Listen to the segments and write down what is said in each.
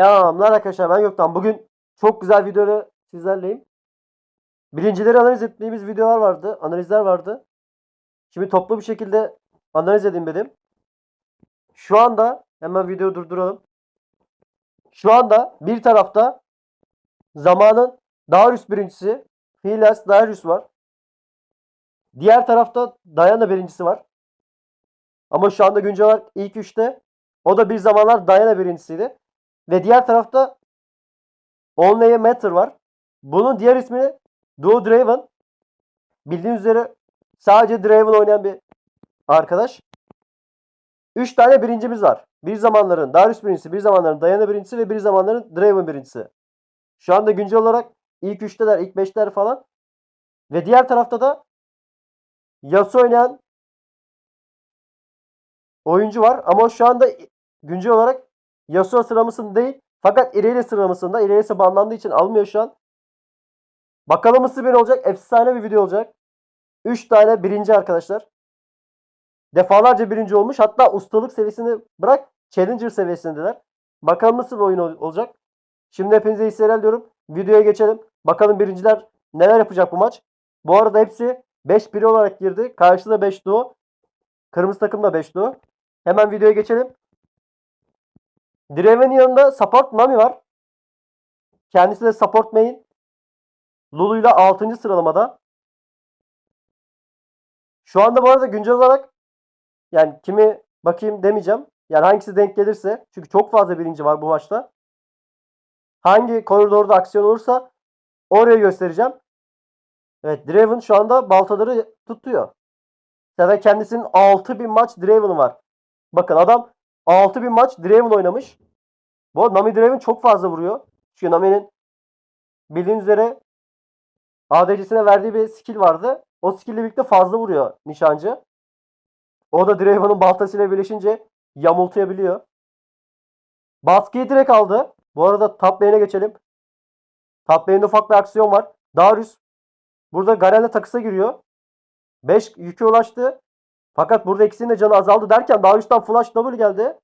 Selamlar arkadaşlar ben Gökten. Bugün çok güzel videoları sizlerleyim. Birincileri analiz ettiğimiz videolar vardı. Analizler vardı. Şimdi toplu bir şekilde analiz edeyim dedim. Şu anda hemen videoyu durduralım. Şu anda bir tarafta zamanın Darius birincisi Filas Darius var. Diğer tarafta Diana birincisi var. Ama şu anda güncel olarak ilk üçte o da bir zamanlar Diana birincisiydi. Ve diğer tarafta Only Matter var. Bunun diğer ismi Duo Draven. Bildiğiniz üzere sadece Draven oynayan bir arkadaş. 3 tane birincimiz var. Bir zamanların Darius birincisi, bir zamanların Diana birincisi ve bir zamanların Draven birincisi. Şu anda güncel olarak ilk 3'teler, ilk 5'ler falan. Ve diğer tarafta da Yasuo oynayan oyuncu var. Ama şu anda güncel olarak Yasuo sıralamasında değil. Fakat Irelia sıralamasında. Irelia banlandığı için almıyor şu an. Bakalım nasıl bir olacak. Efsane bir video olacak. 3 tane birinci arkadaşlar. Defalarca birinci olmuş. Hatta ustalık seviyesini bırak. Challenger seviyesindeler. Bakalım nasıl bir oyun ol- olacak. Şimdi hepinize iyi seyirler diyorum. Videoya geçelim. Bakalım birinciler neler yapacak bu maç. Bu arada hepsi 5 biri olarak girdi. Karşıda 5 duo. Kırmızı takım da 5 duo. Hemen videoya geçelim. Draven'in yanında support Nami var. Kendisi de support main. Lulu ile 6. sıralamada. Şu anda bu arada güncel olarak yani kimi bakayım demeyeceğim. Yani hangisi denk gelirse. Çünkü çok fazla birinci var bu maçta. Hangi koridorda aksiyon olursa oraya göstereceğim. Evet Draven şu anda baltaları tutuyor. Zaten kendisinin 6000 maç Draven'ı var. Bakın adam 6000 maç Draven oynamış. Bu arada Nami Draven çok fazla vuruyor. Çünkü Nami'nin bildiğiniz üzere ADC'sine verdiği bir skill vardı. O skill ile birlikte fazla vuruyor nişancı. O da Draven'ın baltasıyla birleşince yamultayabiliyor. Baskıyı direkt aldı. Bu arada top lane'e geçelim. Top lane'de ufak bir aksiyon var. Darius burada Garen'le takısa giriyor. 5 yükü ulaştı. Fakat burada ikisinin de canı azaldı derken Darius'tan flash double geldi.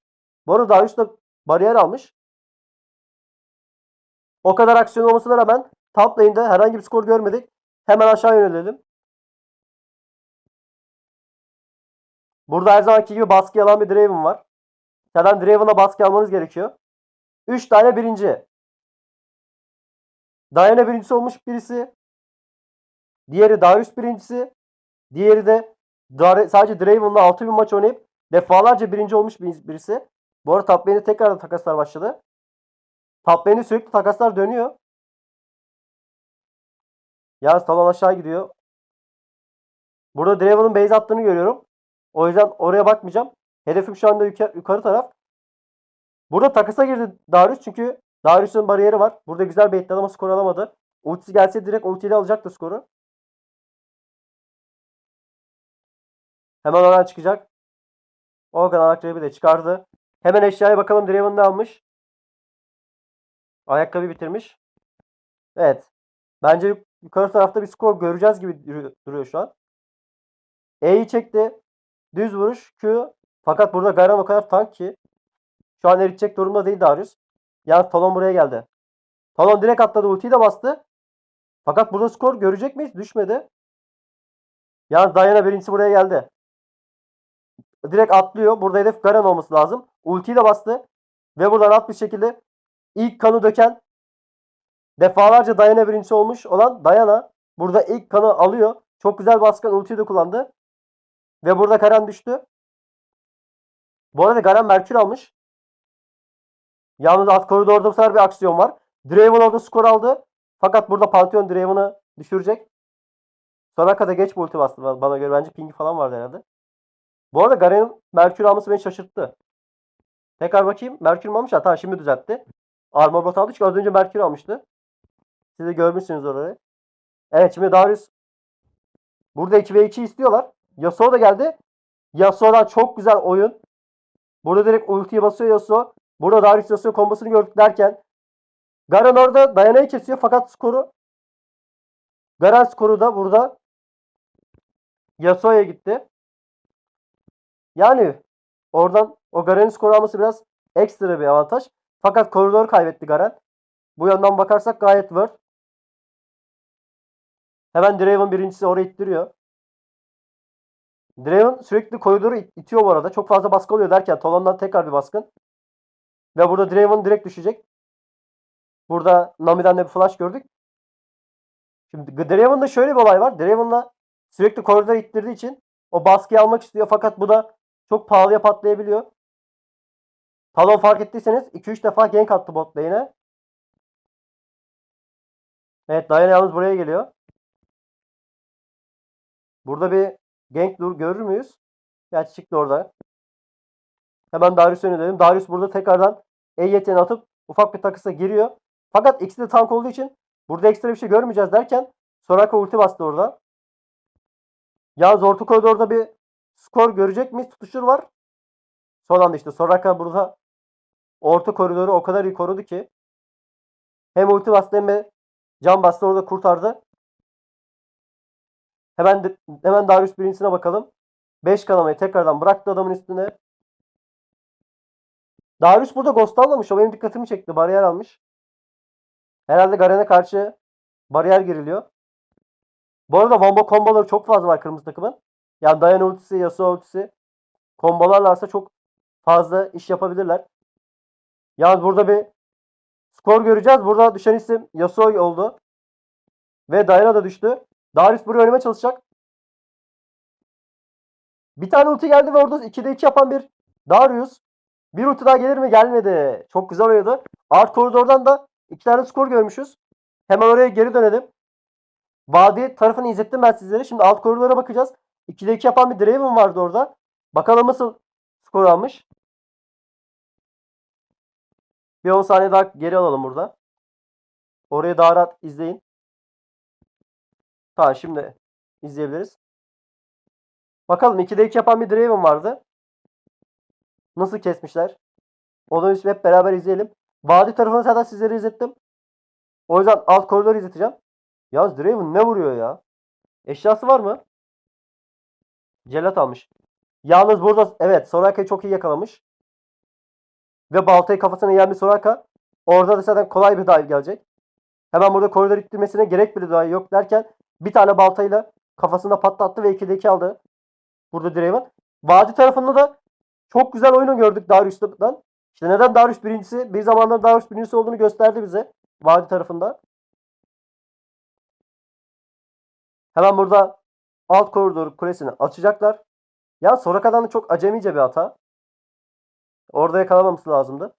Bu arada Darius da bariyer almış. O kadar aksiyon olmasına rağmen top lane'de herhangi bir skor görmedik. Hemen aşağı yönelelim. Burada her zamanki gibi baskı alan bir Draven var. Zaten Draven'a baskı almanız gerekiyor. 3 tane birinci. Diana birincisi olmuş birisi. Diğeri Darius birincisi. Diğeri de sadece Draven'la 6000 maç oynayıp defalarca birinci olmuş bir- birisi. Bu arada top lane'de tekrar takaslar başladı. Top lane'de sürekli takaslar dönüyor. Yalnız talon aşağı gidiyor. Burada Draven'ın base attığını görüyorum. O yüzden oraya bakmayacağım. Hedefim şu anda yukarı, yukarı taraf. Burada takasa girdi Darius çünkü Darius'un bariyeri var. Burada güzel baitledi ama skor alamadı. Ultisi gelse direkt ultiyle alacaktı skoru. Hemen oradan çıkacak. Organ Arakrebi de çıkardı. Hemen eşyaya bakalım Draven ne almış. Ayakkabı bitirmiş. Evet. Bence yuk- yukarı tarafta bir skor göreceğiz gibi duru- duruyor şu an. E'yi çekti. Düz vuruş Q. Fakat burada Garen o kadar tank ki. Şu an eritecek durumda değil Darius. Yalnız Talon buraya geldi. Talon direkt atladı. Ultiyi de bastı. Fakat burada skor görecek miyiz? Düşmedi. Yalnız Diana birincisi buraya geldi. Direkt atlıyor. Burada hedef Garen olması lazım. Ultiyi de bastı. Ve buradan at bir şekilde ilk kanı döken defalarca Diana birincisi olmuş olan Diana burada ilk kanı alıyor. Çok güzel baskın ultiyi de kullandı. Ve burada Garen düştü. Bu arada Garen Merkür almış. Yalnız alt koridorda bu sefer bir aksiyon var. Draven orada skor aldı. Fakat burada Pantheon Draven'ı düşürecek. Sonra kadar geç bu ulti bastı ba- bana göre. Bence pingi falan vardı herhalde. Bu arada Garen'in Merkür alması beni şaşırttı. Tekrar bakayım. Merkür mü almış? Ha tamam şimdi düzeltti. Armor bot aldı çünkü az önce Merkür almıştı. Siz de görmüşsünüz orayı. Evet şimdi Darius burada 2v2 istiyorlar. Yasuo da geldi. Yasuo'dan çok güzel oyun. Burada direkt ultiyi basıyor Yasuo. Burada Darius Yasuo kombosunu gördük derken Garen orada dayanayı kesiyor fakat skoru Garen skoru da burada Yasuo'ya gitti. Yani oradan o Garen'in skoru alması biraz ekstra bir avantaj. Fakat koridor kaybetti Garen. Bu yönden bakarsak gayet worth. Hemen Draven birincisi oraya ittiriyor. Draven sürekli koridoru it- itiyor bu arada. Çok fazla baskı oluyor derken Talon'dan tekrar bir baskın. Ve burada Draven direkt düşecek. Burada Nami'den de bir flash gördük. Şimdi Draven'da şöyle bir olay var. Draven'la sürekli koridoru ittirdiği için o baskıyı almak istiyor. Fakat bu da çok pahalıya patlayabiliyor. Talon fark ettiyseniz 2-3 defa gank attı bot lane'e. Evet Diana yalnız buraya geliyor. Burada bir gank dur görür müyüz? Gerçi çıktı orada. Hemen Darius'a yönelelim. Darius burada tekrardan E yeteneğini atıp ufak bir takısa giriyor. Fakat ikisi de tank olduğu için burada ekstra bir şey görmeyeceğiz derken Soraka ulti bastı orada. Yalnız orta koridorda bir skor görecek miyiz? Tutuşur var. Son anda işte Soraka burada orta koridoru o kadar iyi korudu ki hem ulti bastı hem de can bastı orada kurtardı. Hemen hemen Darius birincisine bakalım. 5 kanamayı tekrardan bıraktı adamın üstüne. Darius burada ghost almamış. O benim dikkatimi çekti. Bariyer almış. Herhalde Garen'e karşı bariyer giriliyor. Bu arada combo komboları çok fazla var kırmızı takımın. Yani Diana ultisi, Yasuo ultisi kombolarlarsa çok fazla iş yapabilirler. Yalnız burada bir skor göreceğiz. Burada düşen isim Yasuo oldu. Ve Diana da düştü. Darius buraya oynamaya çalışacak. Bir tane ulti geldi ve orada 2'de 2 yapan bir Darius. Bir ulti daha gelir mi? Gelmedi. Çok güzel oynadı. Art koridordan da iki tane skor görmüşüz. Hemen oraya geri dönelim. Vadi tarafını izlettim ben sizlere. Şimdi alt koridora bakacağız. 2'de 2 yapan bir Draven vardı orada. Bakalım nasıl skor almış. Bir 10 saniye daha geri alalım burada. Orayı daha rahat izleyin. Tamam şimdi izleyebiliriz. Bakalım 2'de 2 yapan bir Draven vardı. Nasıl kesmişler? Onu hep beraber izleyelim. Vadi tarafını zaten sizlere izlettim. O yüzden alt koridoru izleteceğim. Yalnız Draven ne vuruyor ya? Eşyası var mı? Celat almış. Yalnız burada evet Soraka'yı çok iyi yakalamış. Ve baltayı kafasına yiyen Soraka. Orada da zaten kolay bir dive gelecek. Hemen burada koridor ittirmesine gerek bile dahi yok derken bir tane baltayla kafasında patlattı ve 2'de 2 aldı. Burada Draven. Vadi tarafında da çok güzel oyunu gördük Darius'tan. İşte neden Darius birincisi? Bir zamanlar Darius birincisi olduğunu gösterdi bize. Vadi tarafında. Hemen burada alt koridor kulesini açacaklar. Ya Soraka'dan da çok acemice bir hata. Orada yakalamaması lazımdı.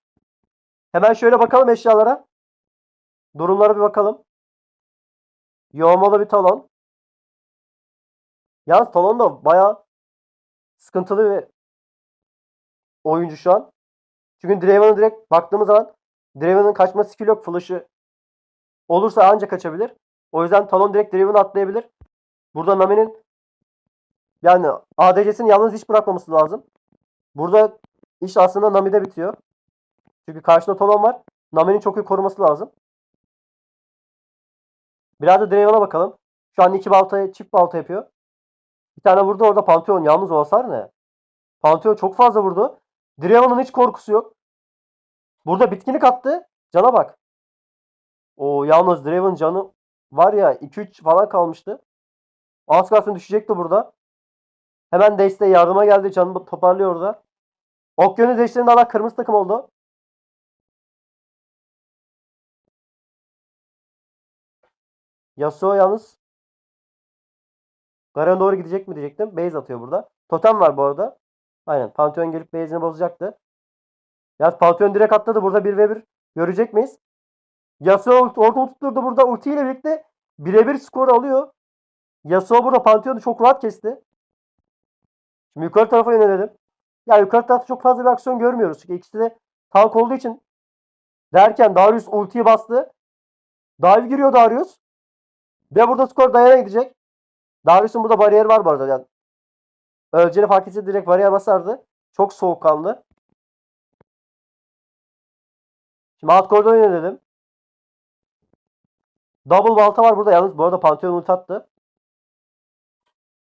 Hemen şöyle bakalım eşyalara. Durumlara bir bakalım. Yoğmalı bir talon. Yalnız talon da bayağı sıkıntılı bir oyuncu şu an. Çünkü Draven'ı direkt baktığımız zaman Draven'ın kaçma skill yok. Flash'ı olursa ancak kaçabilir. O yüzden talon direkt Draven'ı atlayabilir. Burada Nami'nin yani ADC'sini yalnız hiç bırakmaması lazım. Burada iş aslında Nami'de bitiyor. Çünkü karşında Talon var. Nami'nin çok iyi koruması lazım. Biraz da Draven'a bakalım. Şu an iki baltaya çift balta yapıyor. Bir tane vurdu orada Pantheon. Yalnız o hasar ne? Pantheon çok fazla vurdu. Draven'ın hiç korkusu yok. Burada bitkinlik attı. Cana bak. O yalnız Draven canı var ya 2-3 falan kalmıştı. Az kalsın düşecekti burada. Hemen desteğe yardıma geldi. Canını toparlıyor orada. Okyanus eşlerinde alan kırmızı takım oldu. Yasuo yalnız Garen'e doğru gidecek mi diyecektim. Base atıyor burada. Totem var bu arada. Aynen. Pantheon gelip base'ini bozacaktı. Ya Pantheon direkt atladı. Burada 1v1 görecek miyiz? Yasuo orta tutturdu burada. Ulti ile birlikte birebir skor alıyor. Yasuo burada Pantheon'u çok rahat kesti. Şimdi yukarı tarafa yönelelim. Ya yukarı tarafta çok fazla bir aksiyon görmüyoruz. Çünkü ikisi de tank olduğu için derken Darius ultiyi bastı. Dive giriyor Darius. Ve burada skor dayana gidecek. Darius'un burada bariyeri var bu arada. Yani öleceğini fark etse direkt bariyer basardı. Çok soğukkanlı. Şimdi alt koridora yönelelim. Double balta var burada. Yalnız bu arada Pantheon ulti attı.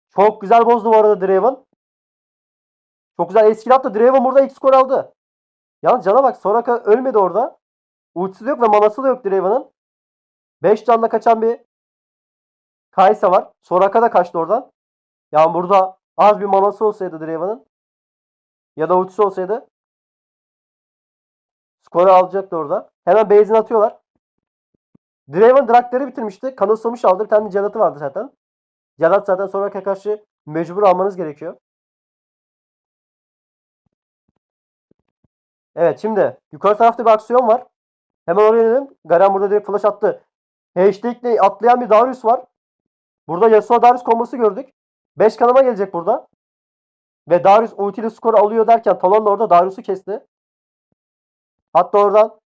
Çok güzel bozdu bu arada Draven. Çok güzel eski attı. Draven burada ilk skor aldı. Yalnız cana bak Soraka ölmedi orada. Ultisi de yok ve manası da yok Draven'ın. 5 canla kaçan bir Kaysa var. Soraka da kaçtı oradan. Yani burada az bir manası olsaydı Draven'ın ya da ultisi olsaydı skoru alacaktı orada. Hemen base'ini atıyorlar. Draven Draktar'ı bitirmişti. Kanıtsamış aldı. Bir tane Celat'ı vardı zaten. Zaten Soraka'ya karşı mecbur almanız gerekiyor. Evet şimdi yukarı tarafta bir aksiyon var. Hemen oraya inelim. Garen burada direkt flash attı. Hashtagle atlayan bir Darius var. Burada Yasuo Darius kombosu gördük. 5 kanama gelecek burada. Ve Darius ultiyle skor alıyor derken Talon da orada Darius'u kesti. Hatta oradan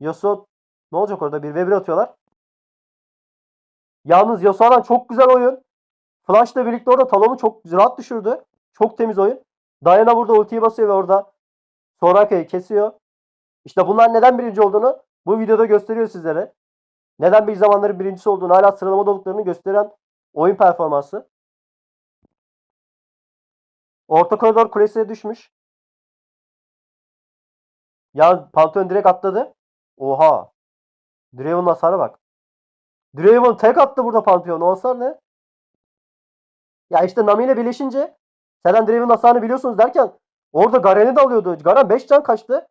Yasuo ne olacak orada? Bir ve bir atıyorlar. Yalnız Yasuo'dan çok güzel oyun. Flash'la birlikte orada Talon'u çok rahat düşürdü. Çok temiz oyun. Diana burada ultiyi basıyor ve orada Soraka'yı kesiyor. İşte bunlar neden birinci olduğunu bu videoda gösteriyor sizlere. Neden bir zamanların birincisi olduğunu, hala sıralamada olduklarını gösteren oyun performansı. Orta koridor kulesine düşmüş. Ya Pantheon direkt atladı. Oha. Draven hasara bak. Draven tek attı burada Pantheon. O hasar ne? Ya işte Nami ile birleşince Selen Draven hasarını biliyorsunuz derken orada Garen'i de alıyordu. Garen 5 can kaçtı.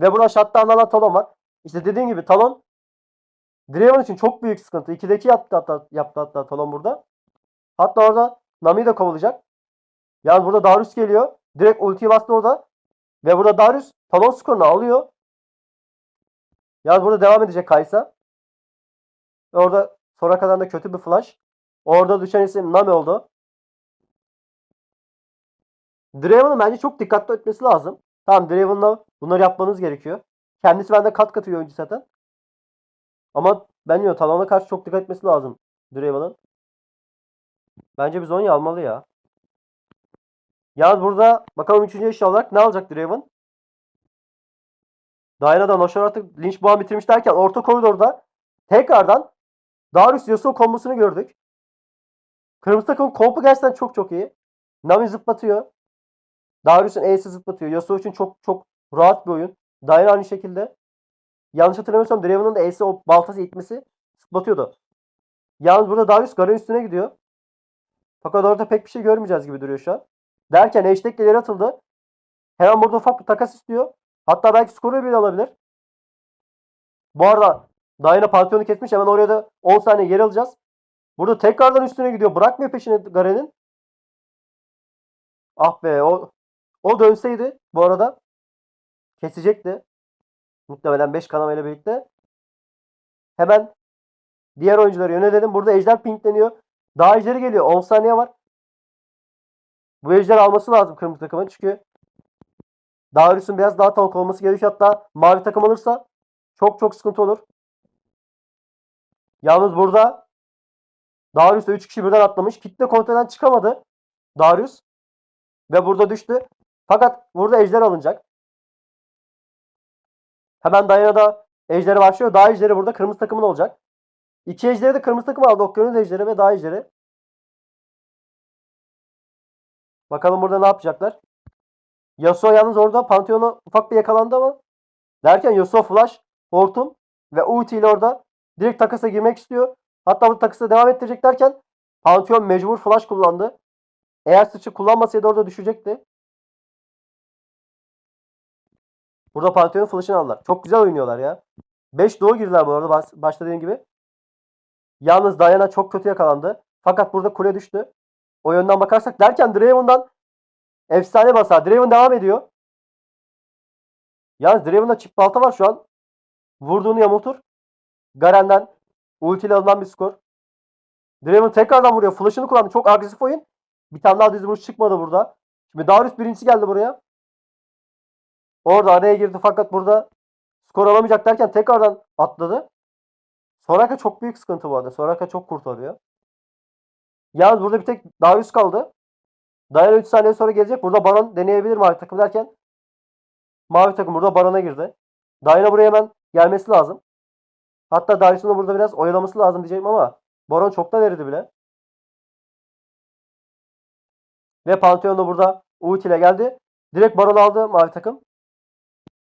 Ve burada shutdown alan Talon var. İşte dediğim gibi Talon Draven için çok büyük sıkıntı. 2'deki yaptı hatta, yaptı hatta Talon burada. Hatta orada Nami'yi de kovalayacak. Yani burada Darius geliyor. Direkt ultiyi bastı orada. Ve burada Darius Talon skorunu alıyor. Yani burada devam edecek Kaysa. Orada Soraka'dan da kötü bir flash. Orada düşen isim Nami oldu. Draven'ın bence çok dikkatli etmesi lazım. Tamam Draven'la bunları yapmanız gerekiyor. Kendisi bende kat katı bir oyuncu zaten. Ama ben diyorum Talon'a karşı çok dikkat etmesi lazım Draven'ın. Bence biz onu almalı ya. Yalnız burada bakalım 3. eşya olarak ne alacak Draven? Diana'dan Noşar artık Lynch Boğan bitirmiş derken orta koridorda tekrardan Darius Yasuo kombosunu gördük. Kırmızı takım kompu gerçekten çok çok iyi. Nami zıplatıyor. Darius'un E'si zıplatıyor. Yasuo için çok çok rahat bir oyun. Diana aynı şekilde. Yanlış hatırlamıyorsam Draven'ın da E'si o baltası itmesi zıplatıyordu. Yalnız burada Darius Garen üstüne gidiyor. Fakat orada pek bir şey görmeyeceğiz gibi duruyor şu an. Derken hashtag ileri atıldı. Hemen burada ufak bir takas istiyor. Hatta belki skoru bile alabilir. Bu arada Diana Pantheon'u kesmiş. Hemen oraya da 10 saniye geri alacağız. Burada tekrardan üstüne gidiyor. Bırakmıyor peşine Garen'in. Ah be o o dönseydi bu arada kesecekti. Muhtemelen 5 kanamayla birlikte. Hemen diğer oyuncuları yönelelim. Burada ejder pinkleniyor. Daha ejderi geliyor. 10 saniye var. Bu ejder alması lazım kırmızı takımın. Çünkü Darius'un biraz daha tank olması gerekiyor. Hatta mavi takım alırsa çok çok sıkıntı olur. Yalnız burada Darius da 3 kişi birden atlamış. Kitle kontrolden çıkamadı. Darius. Ve burada düştü. Fakat burada ejder alınacak. Hemen Diana'da ejderi başlıyor. Daha ejderi burada kırmızı takımın olacak. İki ejderi de kırmızı takım aldı. Okyanus ejderi ve daha ejderi. Bakalım burada ne yapacaklar. Yasuo yalnız orada Pantheon'a ufak bir yakalandı ama derken Yasuo flash, hortum ve ulti ile orada direkt takasa girmek istiyor. Hatta bu takası devam ettirecek derken Pantheon mecbur flash kullandı. Eğer sıçı kullanmasaydı orada düşecekti. Burada Pantheon'un flash'ını aldılar. Çok güzel oynuyorlar ya. 5 doğu girdiler bu arada baş, başta dediğim gibi. Yalnız Diana çok kötü yakalandı. Fakat burada kule düştü. O yönden bakarsak derken Draven'dan efsane basar. Draven devam ediyor. Yalnız Draven'da çift balta var şu an. Vurduğunu yamultur. Garen'den ultiyle alınan bir skor. Draven tekrardan vuruyor. Flash'ını kullandı. Çok agresif oyun. Bir tane daha düz vuruş çıkmadı burada. Şimdi Darius birincisi geldi buraya. Orada araya girdi fakat burada skor alamayacak derken tekrardan atladı. Soraka çok büyük sıkıntı bu arada. Soraka çok kurtarıyor. Yalnız burada bir tek Darius kaldı. Diana 3 saniye sonra gelecek. Burada Baron deneyebilir mavi takım derken mavi takım burada Baron'a girdi. Diana buraya hemen gelmesi lazım. Hatta Darius'un da burada biraz oyalaması lazım diyeceğim ama Baron çoktan eridi bile. Ve Pantheon da burada ulti ile geldi. Direkt Baron aldı mavi takım.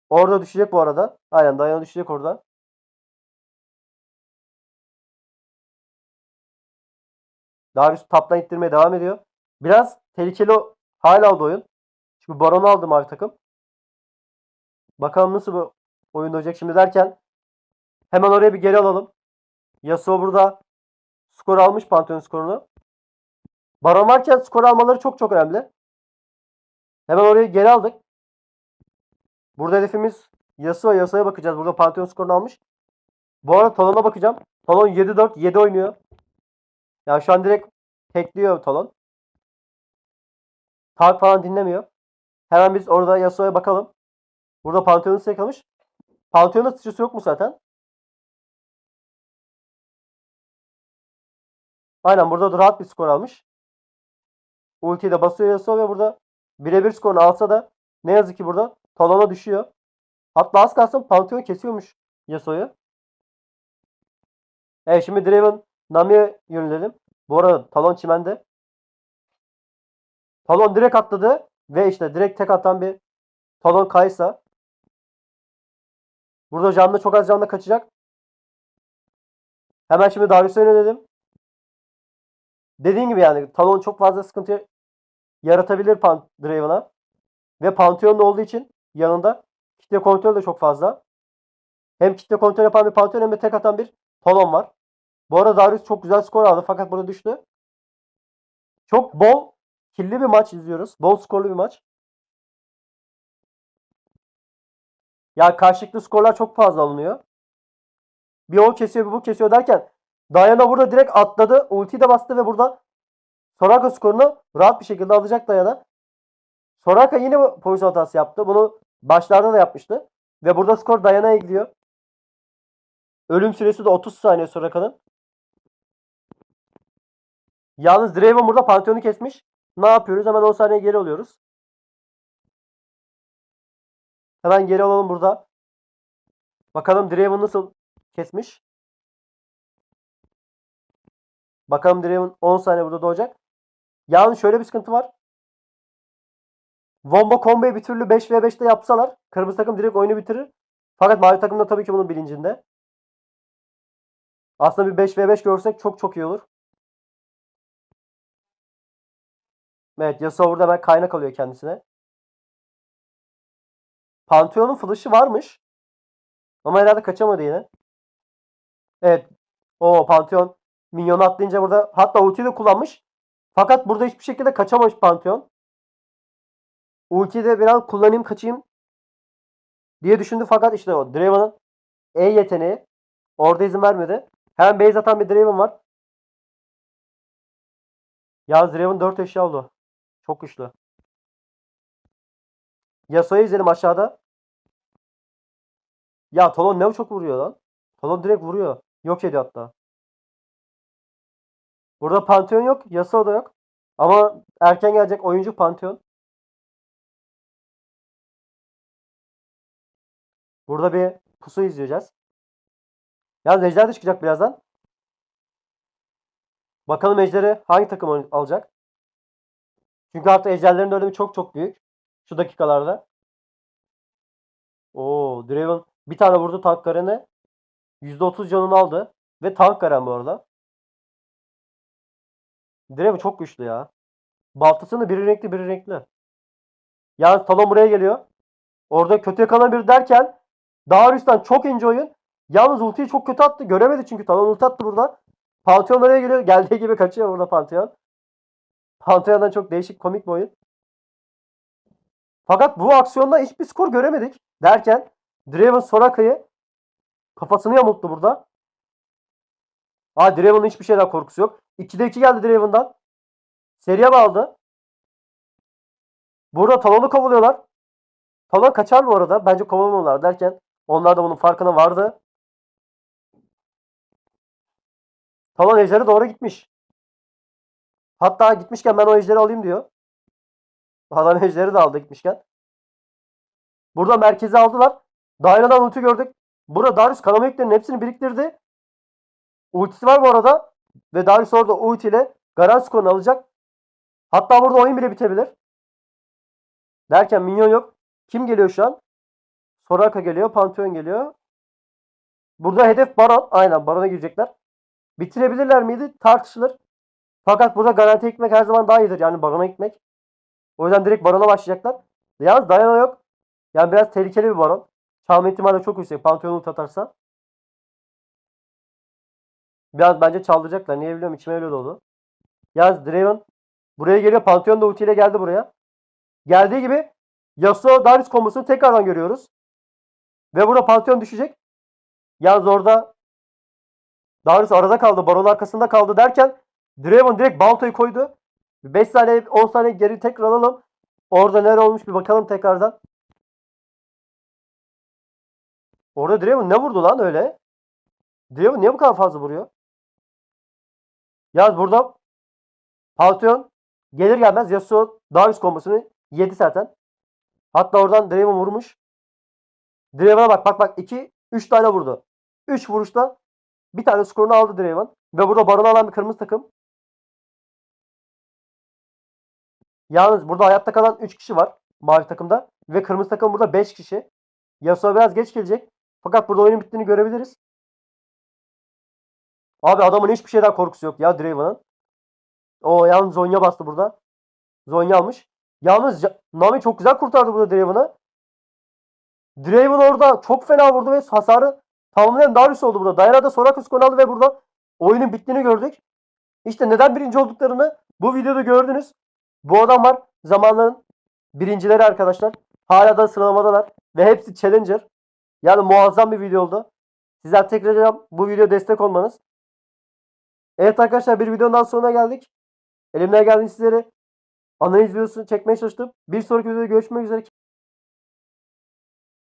Orada düşecek bu arada. Aynen Diana düşecek orada. Darius taptan ittirmeye devam ediyor. Biraz tehlikeli o- hala oldu oyun. Çünkü Baron'u aldı mavi takım. Bakalım nasıl bu oyun olacak şimdi derken hemen oraya bir geri alalım. Yasuo burada skor almış Pantheon skorunu. Baron varken skor almaları çok çok önemli. Hemen oraya geri aldık. Burada hedefimiz Yasuo. Yasuo'ya bakacağız. Burada Pantheon skorunu almış. Bu arada Talon'a bakacağım. Talon 7-4 7 oynuyor. Yani şu an direkt tekliyor Talon. Tank falan dinlemiyor. Hemen biz orada Yasuo'ya bakalım. Burada Pantheon'u yakalamış. Pantheon'da sıçrası yok mu zaten? Aynen burada da rahat bir skor almış. Ultiyi de basıyor Yasuo ve burada birebir skorunu alsa da ne yazık ki burada Talon'a düşüyor. Hatta az kalsın Pantheon kesiyormuş Yasuo'yu. Evet şimdi Draven Nami'ye yönelelim. Bu arada Talon çimende. Talon direkt atladı ve işte direkt tek atan bir Talon Kaysa. Burada canlı çok az canlı kaçacak. Hemen şimdi Darius'a yönelelim. Dediğim gibi yani Talon çok fazla sıkıntı yaratabilir Pan Draven'a. Ve Pantheon'da olduğu için yanında kitle kontrolü de çok fazla. Hem kitle kontrol yapan bir Pantheon hem de tek atan bir Talon var. Bu arada Darius çok güzel skor aldı fakat burada düştü. Çok bol killi bir maç izliyoruz. Bol skorlu bir maç. Ya karşılıklı skorlar çok fazla alınıyor. Bir o kesiyor bir bu kesiyor derken Diana burada direkt atladı. Ulti de bastı ve burada Soraka skorunu rahat bir şekilde alacak Diana. Soraka yine bu pozisyon hatası yaptı. Bunu başlarda da yapmıştı. Ve burada skor Diana'ya gidiyor. Ölüm süresi de 30 saniye Soraka'nın. Yalnız Draven burada Pantheon'u kesmiş. Ne yapıyoruz? Hemen 10 saniye geri alıyoruz. Hemen geri alalım burada. Bakalım Draven nasıl kesmiş. Bakalım Draven 10 saniye burada doğacak. Yalnız şöyle bir sıkıntı var. Wombo combo'yu bir türlü 5v5'te yapsalar kırmızı takım direkt oyunu bitirir. Fakat mavi takım da tabii ki bunun bilincinde. Aslında bir 5v5 görsek çok çok iyi olur. Evet Yasuo burada hemen kaynak alıyor kendisine. Pantheon'un flash'ı varmış. Ama herhalde kaçamadı yine. Evet. O Pantheon minyonu atlayınca burada hatta ultiyi de kullanmış. Fakat burada hiçbir şekilde kaçamamış Pantheon. Ultiyi de biraz kullanayım kaçayım diye düşündü fakat işte o Draven'ın E yeteneği orada izin vermedi. Hemen base atan bir Draven var. Yalnız Draven 4 eşya oldu. Çok güçlü. Yasuo'yu izleyelim aşağıda. Ya Talon ne çok vuruyor lan. Talon direkt vuruyor. Yok ediyor hatta. Burada Pantheon yok. Yasuo da yok. Ama erken gelecek oyuncu Pantheon. Burada bir pusu izleyeceğiz. Yalnız Ejder de çıkacak birazdan. Bakalım Ejder'i hangi takım alacak? Çünkü artık Ejderlerin de önemi çok çok büyük. Şu dakikalarda. Oo, Draven bir tane vurdu tank Garen'e. %30 canını aldı. Ve tank Garen bu arada. Draven çok güçlü ya. Baltasını biri renkli biri renkli. Yalnız Talon buraya geliyor. Orada kötü yakalan bir derken Darius'tan çok ince oyun. Yalnız ultiyi çok kötü attı. Göremedi çünkü Talon ulti attı burada. Pantheon oraya geliyor. Geldiği gibi kaçıyor burada Pantheon. Pantheon'dan çok değişik komik bir oyun. Fakat bu aksiyonda hiçbir skor göremedik. Derken Draven Soraka'yı kafasını yamulttu burada. Aa Draven'ın hiçbir şeyden korkusu yok. 2'de 2 geldi Draven'dan. Seriye bağladı. Burada Talon'u kovalıyorlar. Talon kaçar bu arada. Bence kovalamıyorlar derken onlar da bunun farkına vardı. Talon ejderi doğru gitmiş. Hatta gitmişken ben o ejderi alayım diyor. Adam ejderi de aldı gitmişken. Burada merkezi aldılar. Daireden ulti gördük. Burada Darius kanama yüklerinin hepsini biriktirdi. Ultisi var bu arada. Ve Darius orada ulti ile Garan skorunu alacak. Hatta burada oyun bile bitebilir. Derken minyon yok. Kim geliyor şu an? Soraka geliyor. Pantheon geliyor. Burada hedef Baron. Aynen Baron'a girecekler. Bitirebilirler miydi? Tartışılır. Fakat burada garanti gitmek her zaman daha iyidir. Yani Baron'a gitmek. O yüzden direkt Baron'a başlayacaklar. Yalnız Diana yok. Yani biraz tehlikeli bir Baron. Çalma ihtimali çok yüksek. Pantheon ult. Biraz bence çaldıracaklar. Niye biliyorum içime öyle doldu. Yalnız Draven buraya geliyor. Pantheon da ultiyle geldi buraya. Geldiği gibi Yasuo Darius kombosunu tekrardan görüyoruz. Ve burada Pantheon düşecek. Yalnız orada Darius arada kaldı. Baron arkasında kaldı derken Draven direkt baltayı koydu. 5 saniye 10 saniye geri tekrar alalım. Orada neler olmuş bir bakalım tekrardan. Orada Draven ne vurdu lan öyle? Draven niye bu kadar fazla vuruyor? Yalnız burada Pantheon gelir gelmez Yasuo Darius kombosunu yedi zaten. Hatta oradan Draven vurmuş. Draven'a bak bak bak 2 3 tane vurdu. 3 vuruşta bir tane skorunu aldı Draven. Ve burada Baron'u alan bir kırmızı takım. Yalnız burada hayatta kalan 3 kişi var mavi takımda. Ve kırmızı takım burada 5 kişi. Yasuo biraz geç gelecek. Fakat burada oyunun bittiğini görebiliriz. Abi adamın hiçbir şeyden korkusu yok ya Draven'ın. O yalnız Zonya bastı burada. Zonya almış. Yalnız Nami çok güzel kurtardı burada Draven'ı. Draven orada çok fena vurdu ve hasarı tamamlayan Darius oldu burada. Dayana'da Soraka skor aldı ve burada oyunun bittiğini gördük. İşte neden birinci olduklarını bu videoda gördünüz. Bu adamlar zamanların birincileri arkadaşlar. Hala da sıralamadalar. Ve hepsi Challenger. Yani muazzam bir video oldu. Sizler tekrar bu video destek olmanız. Evet arkadaşlar bir videonun daha sonuna geldik. Elimden geldiğince sizlere analiz videosu çekmeye çalıştım. Bir sonraki videoda görüşmek üzere.